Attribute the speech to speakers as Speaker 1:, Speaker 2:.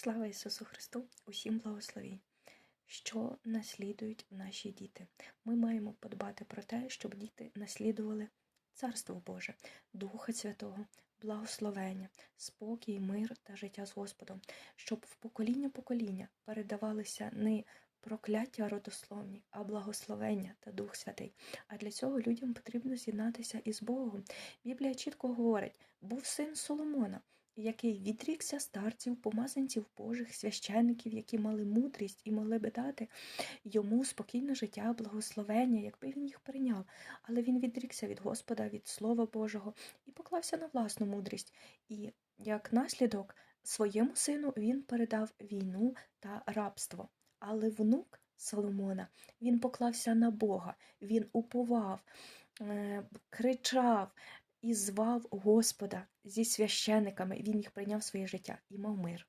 Speaker 1: Слава Ісусу Христу! Усім благословінь! Що наслідують наші діти? Ми маємо подбати про те, щоб діти наслідували Царство Боже, Духа Святого, благословення, спокій, мир та життя з Господом, щоб в покоління покоління передавалися не прокляття родословні, а благословення та Дух Святий. А для цього людям потрібно з'єднатися із Богом. Біблія чітко говорить: був син Соломона, який відрікся старців, помазанців Божих, священників, які мали мудрість і могли би дати йому спокійне життя, благословення, якби він їх прийняв. Але він відрікся від Господа, від Слова Божого і поклався на власну мудрість. І як наслідок своєму сину він передав війну та рабство. Але внук Соломона він поклався на Бога, він уповав, е, кричав і звав Господа зі священиками. Він їх прийняв своє життя і мав мир.